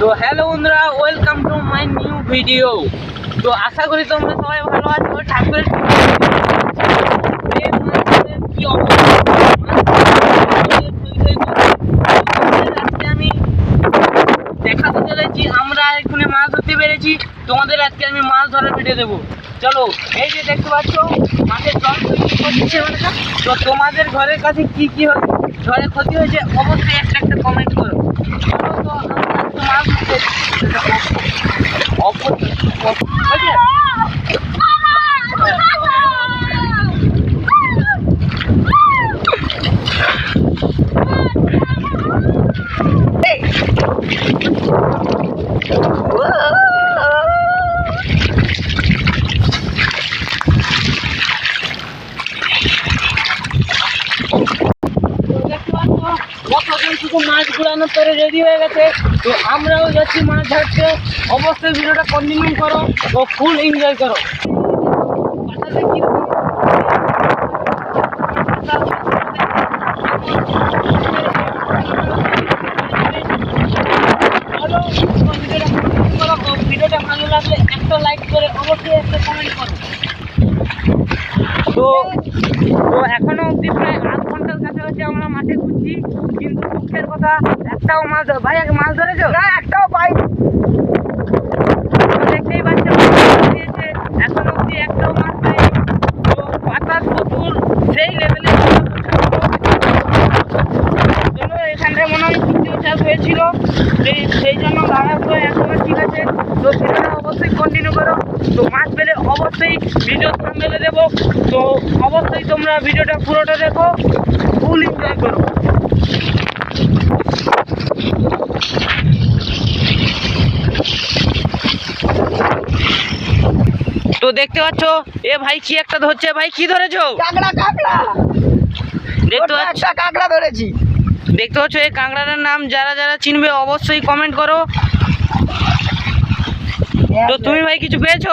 তো হ্যালো বন্ধুরা welcome to my new video তো আশা করি তোমরা সবাই ভালো আছো, ঠাকুরের কি আমি দেখাতে চলেছি, আমরা এখানে মাছ ধরতে পেরেছি। তোমাদের আজকে আমি মাছ ধরার ভিডিও দেবো। চলো, এই যে দেখতে পাচ্ছ, মাছের জল ওরা। তো তোমাদের ঘরের কাছে কি কি ঝড়ে ক্ষতি হয়েছে, অবশ্যই একটা একটা কমেন্ট করো। চলো তো I'll put Hey! Whoa! শুধু মাছ ঘুরানোর পরে রেডি হয়ে গেছে। তো আমরাও যাচ্ছি মাছ ধরতে। অবশ্যই ভিডিওটা কন্টিনিউ করো ও ফুল এনজয় করো। ভিডিওটা ভালো লাগলে একটা লাইক করে অবশ্যই একটা কমেন্ট করো তো তো এখনও অবধি প্রায় আধ ঘণ্টার কাছাকাছি আমরা মাঠে ঘুরছি, কিন্তু দুঃখের কথা, একটাও মাছ ধর- ভাই আগে মাছ ধরেছো? না, একটাও পাই দেখতেই পাচ্ছ, মাছ দিয়েছে এখনও অবধি একটাও মাছ পাইনি। তো প্রচুর, সেই লেভেলে এখানটায় মনে হয় চাষ হয়েছিল। সেই জন্য দাঁড়াবো এখনও ঠিক আছে। তো ভিডিওটা অবশ্যই কন্টিনিউ করো। তো মাছ পেলে অবশ্যই ভিডিও থামবেলে দেবো। তো অবশ্যই তোমরা ভিডিওটা পুরোটা দেখো। ফুল এনজয় করো। তো দেখতে পাচ্ছ এ ভাই কি একটা ধরছে? ভাই কি ধরেছো? কাঁকড়া কাঁকড়া। দেখতে পাচ্ছ? একটা কাঁকড়া ধরেছি। দেখতে পাচ্ছ এই কাঁকড়াটার নাম যারা যারা চিনবে অবশ্যই কমেন্ট করো। তো তুমি ভাই কিছু পেয়েছ?